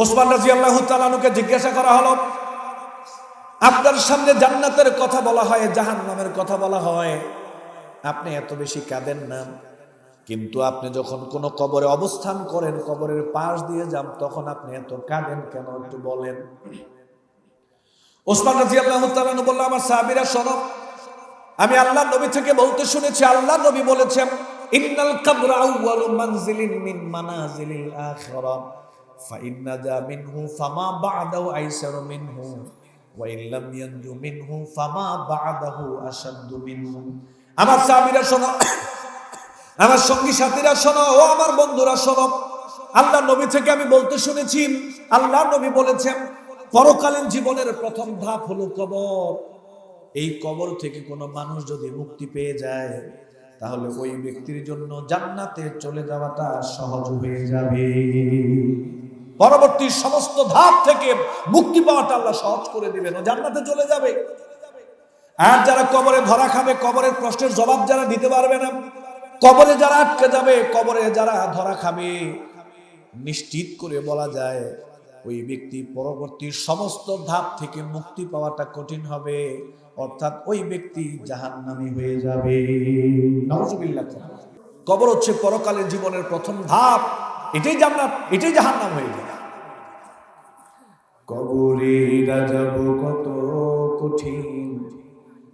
ওসমান রাজি আল্লাহ তালানুকে জিজ্ঞাসা করা হলো, আপনার সামনে জান্নাতের কথা বলা হয় জাহান নামের কথা বলা হয়। আপনি এত বেশি কাঁদেন না। কিন্তু আপনি যখন কোনো কবরে অবস্থান করেন, কবরের পাশ দিয়ে যান, তখন আপনি এত কাঁদেন কেন, একটু বলেন। ওসমান রাজি আল্লাহ তালানু বলল, আমার সাহাবিরা, শোনো, আমি আল্লাহ নবী থেকে বলতে শুনেছি আল্লাহ নবী বলেছেন, ইন্নাল কাবরা মানজিলিন মিন মানাজিলিল আখিরা। ফাইন নাজা মিনহু ফামা বা'দাহু আইসারু মিনহু ওয়া ইন লাম ইয়ানজু মিনহু ফামা বা'দাহু আশাদ্দু মিনহু আমার সাহাবীরা শোনো, আমার সঙ্গী সাথীরা শোনো, ও আমার বন্ধুরা শোনো, আল্লাহ নবী থেকে আমি বলতে শুনেছি, আল্লাহ নবী বলেছেন, পরকালীন জীবনের প্রথম ধাপ হলো কবর। এই কবর থেকে কোনো মানুষ যদি মুক্তি পেয়ে যায়, তাহলে ওই ব্যক্তির জন্য জান্নাতে চলে যাওয়াটা সহজ হয়ে যাবে। পরবর্তী সমস্ত ধাপ থেকে মুক্তি পাওয়াটা আল্লাহ সহজ করে দিবেন, ও জান্নাতে চলে যাবে। আর যারা কবরে ধরা খাবে, কবরের প্রশ্নের জবাব যারা দিতে পারবে না, কবরে যারা আটকে যাবে, কবরে যারা ধরা খাবে, নিশ্চিত করে বলা যায়, ওই ব্যক্তি পরবর্তী সমস্ত ধাপ থেকে মুক্তি পাওয়াটা কঠিন হবে, অর্থাৎ ওই ব্যক্তি জাহান্নামী হয়ে যাবে। নাউজুবিল্লাহ। কবর হচ্ছে পরকালের জীবনের প্রথম ধাপ। এটাই জান্নাত এটাই জাহান্নাম হয়ে যাবে কবরে যাব কত কঠিন,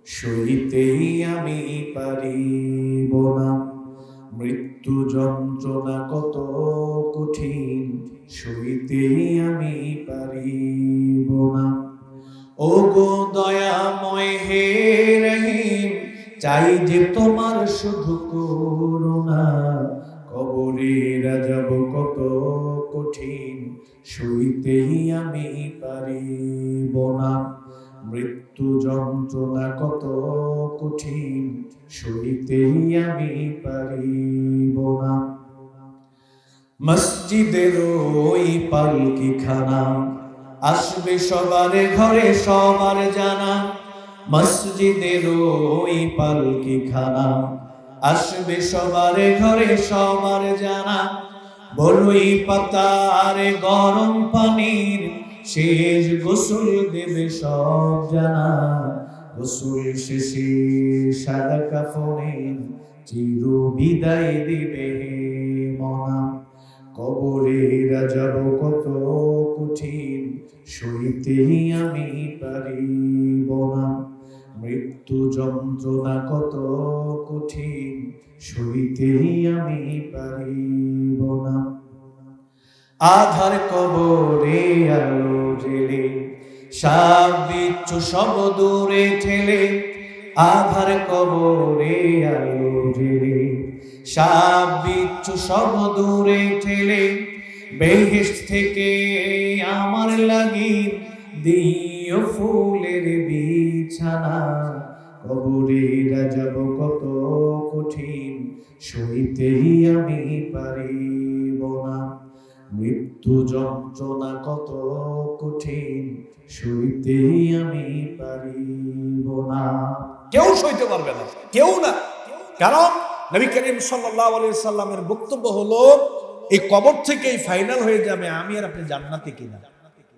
সইতেই আমি পারিব না। মৃত্যু যন্ত্রণা কত কঠিন, সইতেই আমি পারিব না। ও গো দয়াময় হে রহিম, চাই যে তোমার শুধু করুণা। সইতেই আমি পারিব না। মৃত্যু যন্ত্রণা কত কঠিন, সইতেই আমি পারিব না। মসজিদের ওই পালকি খানা আসবে সবার ঘরে সবার জানা। মসজিদের ওই পালকি খানা আসবে সবার ঘরে সবার জানা। বলুই পাতার গরম পানির শেষ গোসল দেবে সব জানা। গোসল শেষে সাদা কাফনের চির বিদায় দিবে মনা। কবরে রাজাব কত কঠিন, সইতেই আমি পারিব না মৃত্যু যন্ত্রণা কত কঠিন, সইতেই আমি পারিব না আধার কবরে আলো জেলে সাপ বিচ্ছু সব দূরে ঠেলে, আধার কবরে আলো জেলে সাপ বিচ্ছু সব দূরে ঠেলে বেহেস থেকে আমার লাগি দিও ফুলের বিছানা, কবরে যাব কত কঠিন, সইতেই আমি পারিব না মৃত্যু যন্ত্রণা কত কঠিন, সইতে আমি পারিব না। কেউ সইতে পারবে না, কেউ না। কারণ নবী করিম সাল্লাহ সাল্লামের বক্তব্য হলো, এই কবর থেকেই ফাইনাল হয়ে যাবে আমি আর আপনি জান্নাতি কিনা?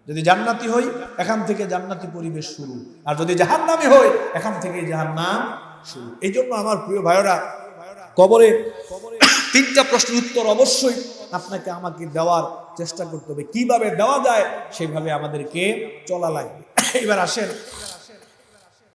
যদি জান্নাতি হই, এখান থেকে জান্নাতি পরিবেশ শুরু। আর যদি জাহান্নামি হই, এখান থেকে জাহান্নাম শুরু। এই জন্য আমার প্রিয় ভাইরা কবরে তিনটা প্রশ্নের উত্তর অবশ্যই আপনাকে আমাকে দেওয়ার চেষ্টা করতে হবে। কীভাবে দেওয়া যায়, সেভাবে আমাদেরকে চলা লাগবে। এবার আসেন।